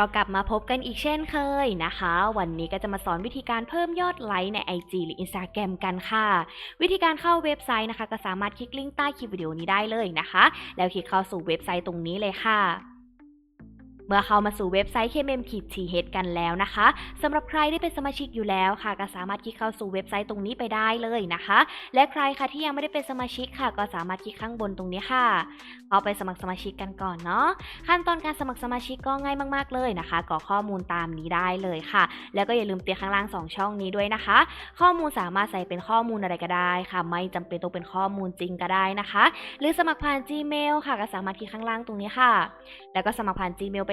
ก็กลับมาพบกันอีกเช่นเคยนะคะ วันนี้ก็จะมาสอนวิธีการเพิ่มยอดไลค์ใน IG หรือ Instagram กันค่ะ วิธีการเข้าเว็บไซต์นะคะ ก็สามารถคลิกลิงก์ใต้คลิปวิดีโอนี้ได้เลยนะคะ แล้วคลิกเข้าสู่เว็บไซต์ตรงนี้เลยค่ะ เมื่อเข้ามาสู่เว็บไซต์ KMM TH กันแล้วนะคะสำหรับใครที่เป็นสมาชิกอยู่แล้วค่ะ ก็สามารถคลิกเข้าสู่เว็บไซต์ตรงนี้ไปได้เลยนะคะ และใครค่ะที่ยังไม่ได้เป็นสมาชิกค่ะ ก็สามารถคลิกข้างบนตรงนี้ค่ะเข้าไปสมัครสมาชิกกันก่อนเนาะขั้นตอนการสมัครสมาชิกก็ง่ายมากๆเลยนะคะกรอกข้อมูลตามนี้ได้เลยค่ะ แล้วก็อย่าลืมเตียข้างล่าง 2 ช่องนี้ด้วยนะคะ ข้อมูลสามารถใส่เป็นข้อมูลอะไรก็ได้ค่ะ ไม่จำเป็นต้องเป็นข้อมูลจริงก็ได้นะคะ หรือสมัครผ่าน Gmail ค่ะก็สามารถคลิกข้างล่างตรงนี้ค่ะ แล้วก็สมัครผ่าน Gmail ไป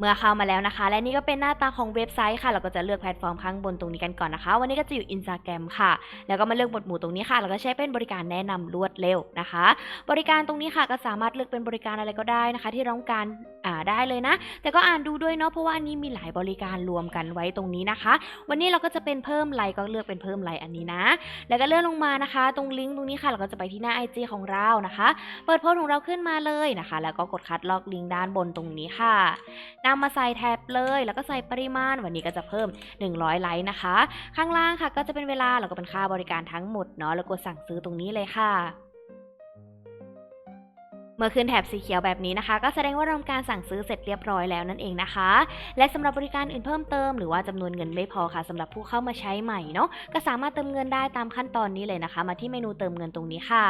เมื่อเข้ามาแล้วนะคะ และนี่ก็เป็นหน้าตาของเว็บไซต์ค่ะ เราก็จะเลือกแพลตฟอร์มข้างบนตรงนี้กันก่อนนะคะ วันนี้ก็จะอยู่ Instagram ค่ะ แล้วก็มาเลือกหมวดหมู่ตรงนี้ค่ะแล้วก็ใช้เป็นบริการแนะนำรวดเร็วนะคะ บริการตรงนี้ค่ะก็สามารถเลือกเป็นบริการอะไรก็ได้นะคะ ที่เราต้องการอ่าได้เลยนะ แต่ก็อ่านดูด้วยเนาะ เพราะว่านี้มีหลายบริการรวมกันไว้ตรงนี้นะคะ วันนี้เราก็จะเป็นเพิ่มไลค์ก็เลือกเป็นเพิ่มไลค์อันนี้นะ แล้วก็เลื่อนลงมานะคะ ตรงลิงก์ตรงนี้ค่ะ เราก็จะไปที่หน้า IG ของเรานะคะ เปิดโพสของเราขึ้นมาเลยนะคะ แล้วก็กดคัดลอกลิงก์ด้านบนตรงนี้ค่ะนำมาใส่แท็บเลย แล้วก็ใส่ปริมาณวันนี้ก็จะเพิ่ม 100 ไลค์นะคะ ข้างล่างค่ะก็จะเป็นเวลาแล้วก็เป็นค่าบริการทั้งหมดเนาะแล้วกดสั่งซื้อตรงนี้เลยค่ะ เมื่อขึ้นแถบสีเขียวแบบนี้นะคะ ก็แสดงว่าเราทำการสั่งซื้อเสร็จเรียบร้อยแล้วนั่นเองนะคะ และสำหรับบริการอื่นเพิ่มเติมหรือว่าจำนวนเงินไม่พอค่ะสำหรับผู้เข้ามาใช้ใหม่เนาะก็สามารถเติมเงินได้ตามขั้นตอนนี้เลยนะคะ มาที่เมนูเติมเงินตรงนี้ค่ะ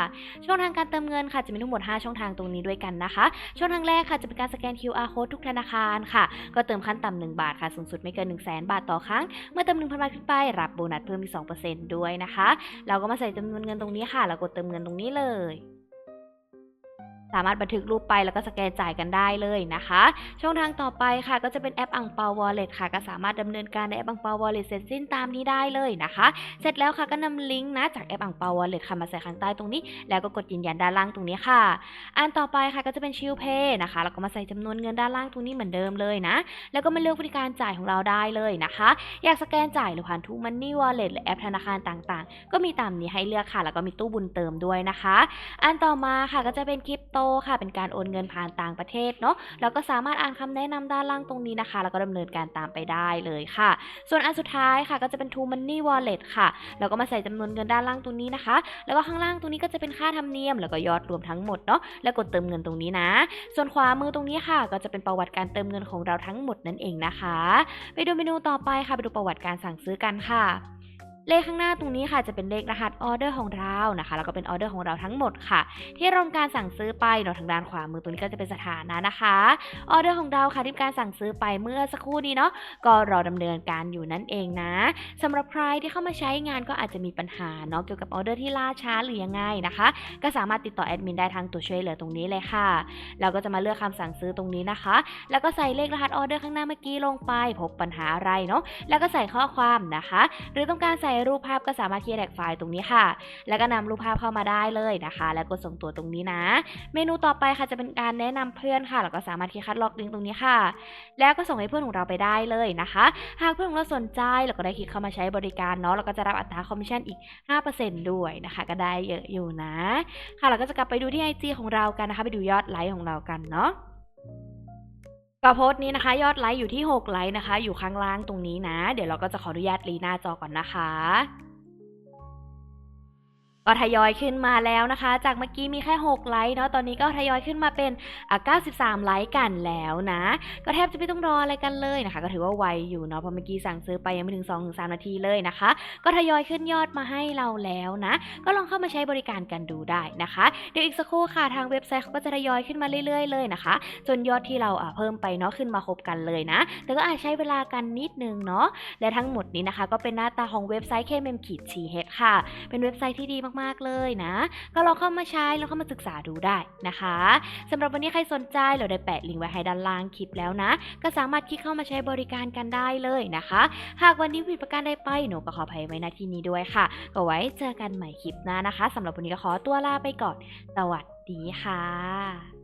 ช่องทางการเติมเงินค่ะจะมีทั้งหมด 5 ช่องทางตรงนี้ด้วยกันนะคะ ช่องทางแรกค่ะจะเป็นการสแกน QR code ทุกธนาคารค่ะ ก็เติมขั้นต่ำ1บาทค่ะสูงสุดไม่เกิน 1 0 0 0 0แบาทต่อครั้ง เมื่อเติม1,000บาทขึ้นไปรับโบนัสเพิ่มอีก2%ด้วยนะคะ เราก็มาใส่จำนวนเงินตรงนี้ค่ะแล้วกดเติมเงินตรงนี้เลย สามารถบันทึกรูปไปแล้วก็สแกนจ่ายกันได้เลยนะคะ ช่องทางต่อไปค่ะ ก็จะเป็นแอปอังเปาวอลเล็ตค่ะ ก็สามารถดำเนินการในแอปอังเปาวอลเล็ตเสร็จสิ้นตามนี้ได้เลยนะคะ เสร็จแล้วค่ะก็นำลิงก์นะจากแอปอังเปาวอลเล็ตค่ะมาใส่ข้างใต้ตรงนี้ แล้วก็กดยืนยันด้านล่างตรงนี้ค่ะ อันต่อไปค่ะก็จะเป็นชิลเพย์นะคะแล้วก็มาใส่จำนวนเงินด้านล่างตรงนี้เหมือนเดิมเลยนะ แล้วก็มาเลือกบริการจ่ายของเราได้เลยนะคะ อยากสแกนจ่ายหรือผ่านทูมันนี่วอลเล็ตหรือแอปธนาคารต่างๆ ก็มีตามนี้ให้เลือกค่ะ แล้วก็มีตู้บุญเติมด้วยนะคะ อันต่อมาค่ะก็จะเป็นคริปโตค่ะ เป็นการโอนเงินผ่านต่างประเทศเนาะแล้วก็สามารถอ่านคำแนะนำด้านล่างตรงนี้นะคะ แล้วก็ดำเนินการตามไปได้เลยค่ะ ส่วนอันสุดท้ายค่ะก็จะเป็น True Money Wallet ค่ะแล้วก็มาใส่จำนวนเงินด้านล่างตรงนี้นะคะ แล้วก็ข้างล่างตรงนี้ก็จะเป็นค่าธรรมเนียม แล้วก็ยอดรวมทั้งหมดเนาะแล้วกดเติมเงินตรงนี้นะ ส่วนขวามือตรงนี้ค่ะ ก็จะเป็นประวัติการเติมเงินของเราทั้งหมดนั่นเองนะคะ ไปดูเมนูต่อไปค่ะไปดูประวัติการสั่งซื้อกันค่ะ เลขข้างหน้าตรงนี้ค่ะจะเป็นเลขรหัสออเดอร์ของเรานะคะแล้วก็เป็นออเดอร์ของเราทั้งหมดค่ะ ที่ราทำการสั่งซื้อไปเนาะทางด้านขวามือตรงนี้ก็จะเป็นสถานะนะคะออเดอร์ของเราค่ะที่การสั่งซื้อไปเมื่อสักครู่นี้เนาะก็รอดำเนินการอยู่นั่นเองนะสำหรับใครที่เข้ามาใช้งานก็อาจจะมีปัญหาเนาะเกี่ยวกับออเดอร์ที่ล่าช้าหรือยังไงนะคะ ก็สามารถติดต่อแอดมินได้ทางตัวช่วยเหลือตรงนี้เลยค่ะเราก็จะมาเลือกคำสั่งซื้อตรงนี้นะคะ แล้วก็ใส่เลขรหัสออเดอร์ข้างหน้าเมื่อกี้ลงไปพบปัญหาอะไรเนาะแล้วก็ใส่ข้อความนะคะ หรือต้องการใส่รูปภาพก็สามารถเคลียร์แท็กไฟล์ตรงนี้ค่ะ แล้วก็นำรูปภาพเข้ามาได้เลยนะคะ แล้วกดส่งตัวตรงนี้นะ เมนูต่อไปค่ะจะเป็นการแนะนำเพื่อนค่ะแล้วก็สามารถคลิกคัดลอกลิงก์ตรงนี้ค่ะ แล้วก็ส่งให้เพื่อนของเราไปได้เลยนะคะ หากเพื่อนของเราสนใจเราก็ได้คลิกเข้ามาใช้บริการเนาะแล้วก็จะรับอัตราคอมมิชชั่นอีก 5%ด้วยนะคะ ก็ได้เยอะอยู่นะ ค่ะเราก็จะกลับไปดูที่ IG ของเรากันนะคะ ไปดูยอดไลค์ของเรากันเนาะ ก็โพสต์นี้นะคะ ยอดไลค์อยู่ที่ 6 ไลค์นะคะ อยู่ข้างล่างตรงนี้นะ เดี๋ยวเราก็จะขออนุญาตรีหน้าจอก่อนนะคะ ก็ทยอยขึ้นมาแล้วนะคะ จากเมื่อกี้มีแค่ 6 ไลค์เนาะตอนนี้ก็ทยอยขึ้นมาเป็น93 ไลค์กันแล้วนะ ก็แทบจะไม่ต้องรออะไรกันเลยนะคะ ก็ถือว่าไวอยู่เนาะเพราะเมื่อกี้สั่งซื้อไปยังไม่ถึง2-3นาทีเลยนะคะ ก็ทยอยขึ้นยอดมาให้เราแล้วนะ ก็ลองเข้ามาใช้บริการกันดูได้นะคะ เดี๋ยวอีกสักครู่ค่ะทางเว็บไซต์เขาก็จะทยอยขึ้นมาเรื่อยๆเลยนะคะ จนยอดที่เราเพิ่มไปเนาะขึ้นมาครบกันเลยนะ แต่ก็อาจใช้เวลากันนิดนึงเนาะและทั้งหมดนี้นะคะ ก็เป็นหน้าตาของเว็บไซต์ KMM ขีด TH ค่ะ เป็นเว็บไซต์ที่ดีมากๆเลยนะ ก็ลองเข้ามาใช้แล้วเข้ามาศึกษาดูได้นะคะสำหรับวันนี้ใครสนใจเราได้แปะลิงก์ไว้ให้ด้านล่างคลิปแล้วนะ ก็สามารถคลิกเข้ามาใช้บริการกันได้เลยนะคะ หากวันนี้ผิดประการใดไปหนูก็ขออภัยไว้ณที่นี้ด้วยค่ะ ก็ไว้เจอกันใหม่คลิปหน้านะคะสำหรับวันนี้ก็ขอตัวลาไปก่อน สวัสดีค่ะ